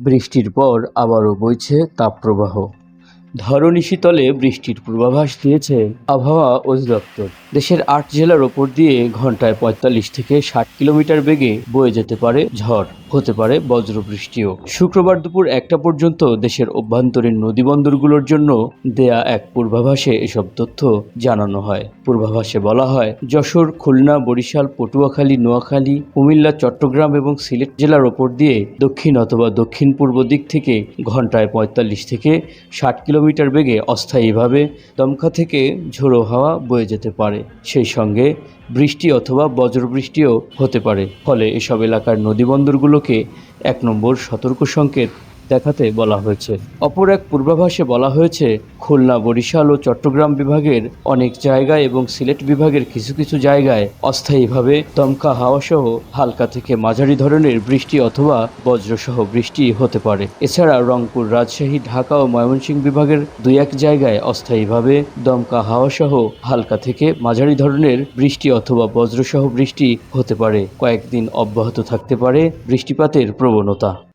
বৃষ্টির পর আবারও বইছে তাপপ্রবাহ। ধরণী শীতলে বৃষ্টির পূর্বাভাস দিয়েছে আবহাওয়া অধিদপ্তর। দেশের আট জেলার ওপর দিয়ে ঘন্টায় পঁয়তাল্লিশ থেকে ষাট কিলোমিটার বেগে বয়ে যেতে পারে ঝড়। হতে পারে বজ্রবৃষ্টিও। শুক্রবার দুপুর একটা পর্যন্ত দেশের অভ্যন্তরীণ নদীবন্দরগুলোর জন্য দেয়া এক পূর্বাভাসে এসব তথ্য জানানো হয়। পূর্বাভাসে বলা হয়, যশোর, খুলনা, বরিশাল, পটুয়াখালী, নোয়াখালী, কুমিল্লা, চট্টগ্রাম এবং সিলেট জেলার ওপর দিয়ে দক্ষিণ অথবা দক্ষিণ পূর্ব দিক থেকে ঘন্টায় পঁয়তাল্লিশ থেকে ষাট কিলোমিটার বেগে অস্থায়ীভাবে দমকা থেকে ঝোড়ো হাওয়া বয়ে যেতে পারে। সেই সঙ্গে বৃষ্টি অথবা বজ্রবৃষ্টিও হতে পারে। ফলে এসব এলাকার নদীবন্দরগুলোকে এক নম্বর সতর্ক সংকেত। দেখাতে বলা হয়েছে। অপর এক পূর্বাভাসে বলা হয়েছে, খুলনা, বরিশাল ও চট্টগ্রাম বিভাগের অনেক জায়গায় এবং সিলেট বিভাগের কিছু কিছু জায়গায় অস্থায়ীভাবে দমকা হাওয়াসহ হালকা থেকে মাঝারি ধরনের বৃষ্টি অথবা বজ্রসহ বৃষ্টি হতে পারে। এছাড়া রংপুর, রাজশাহী, ঢাকা ও ময়মনসিংহ বিভাগের দুই এক জায়গায় অস্থায়ীভাবে দমকা হাওয়াসহ হালকা থেকে মাঝারি ধরনের বৃষ্টি অথবা বজ্রসহ বৃষ্টি হতে পারে। কয়েকদিন অব্যাহত থাকতে পারে বৃষ্টিপাতের প্রবণতা।